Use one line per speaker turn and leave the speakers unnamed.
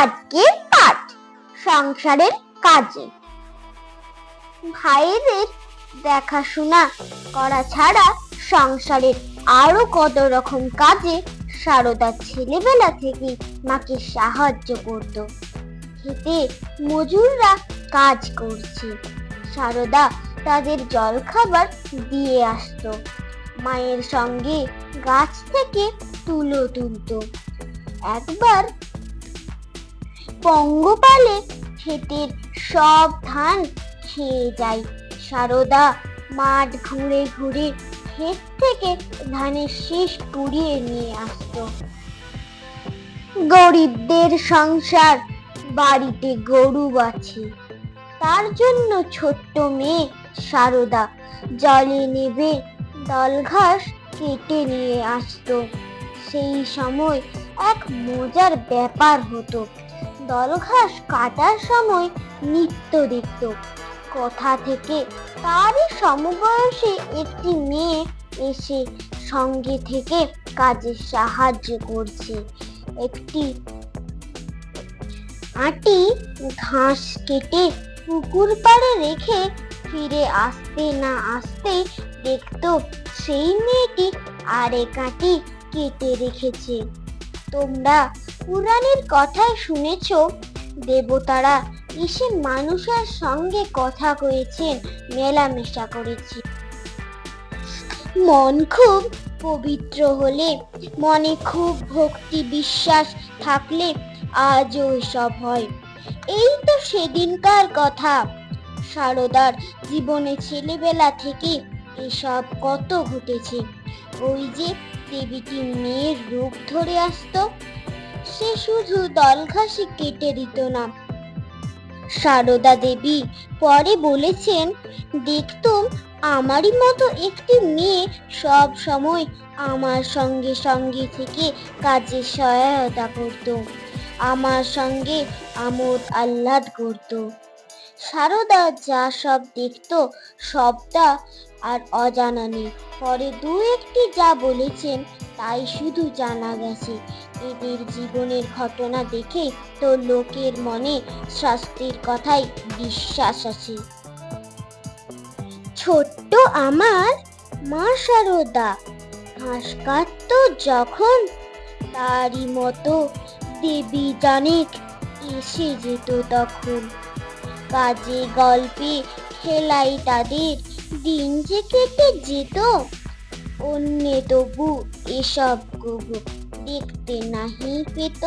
আজকে পাঠ, সংসারের কাজে। ভাইদের দেখাশোনা করা ছাড়া সংসারের আরও কত রকম কাজে সারদা ছেলেবেলা থেকে মাকে সাহায্য করত। খেতে মজুররা কাজ করছে। সারদা তাদের জলখাবার দিয়ে আসতো। মায়ের সঙ্গে গাছ থেকে তুলো তুলতো। একবার পঙ্গপালে ক্ষেতের সব ধান খেয়ে যায় সারদা মাঠ ঘুরে ঘুরে ক্ষেত থেকে ধানের শীষ কুড়িয়ে নিয়ে আসতো গরিবদের সংসার, বাড়িতে গরু আছে তার জন্য ছোট্ট মেয়ে সারদা জলে নেবে দল ঘাস কেটে নিয়ে আসতো। সেই সময় এক মজার ব্যাপার হতো। দল ঘাস কাটার সময় নৃত্য দেখত কথা থেকে তারই সমবয়সী একটি মেয়ে এসে সঙ্গে থেকে কাজে সাহায্য করছে। একটি আটি ঘাস কেটে পুকুর পাড়ে রেখে ফিরে আসতে না আসতে দেখতো সেই মেয়েটি আরেক আটি কেটে রেখেছে। তোমরা পুরাণের কথায় শুনেছ? দেবতারা এসে মানুষের সঙ্গে কথা কয়েছেন, মেলামেশা করেছে। মন খুব পবিত্র হলে, মনে খুব ভক্তি বিশ্বাস থাকলে আজও সব হয়। এই তো সেদিনকার কথা। সারদার জীবনে ছেলেবেলা থেকে এসব কত ঘটেছে। ওই যে দেবীটি মেয়ের রূপ ধরে আসতো, সে শুধু দলঘাসি কেটে দিত না। সারদা দেবী পরে বলেছেন, দেখতুম, আমারই মতো একটি মেয়ে সব সময় আমার সঙ্গে সঙ্গে থেকে কাজে সহায়তা করত, আমার সঙ্গে আমোদ আহ্লাদ করত। সারদা যা সব দেখতো, সবটা আর অজানা নেই। পরে দু একটি যা বলেছেন, তাই শুধু জানা গেছে। এদের জীবনের ঘটনা দেখে তো লোকের মনে শাস্তির কথাই বিশ্বাস আছে ছোট্ট আমার মা সারদা, ঘাস কাটতো যখন, তারই মতো দেবী জানিক এসে যেত তখন। কাজে গল্পে খেলাই তাদের দিন যে কেটে যেত অন্যে তবু এসব গুবু দেখতে নাহি পেত।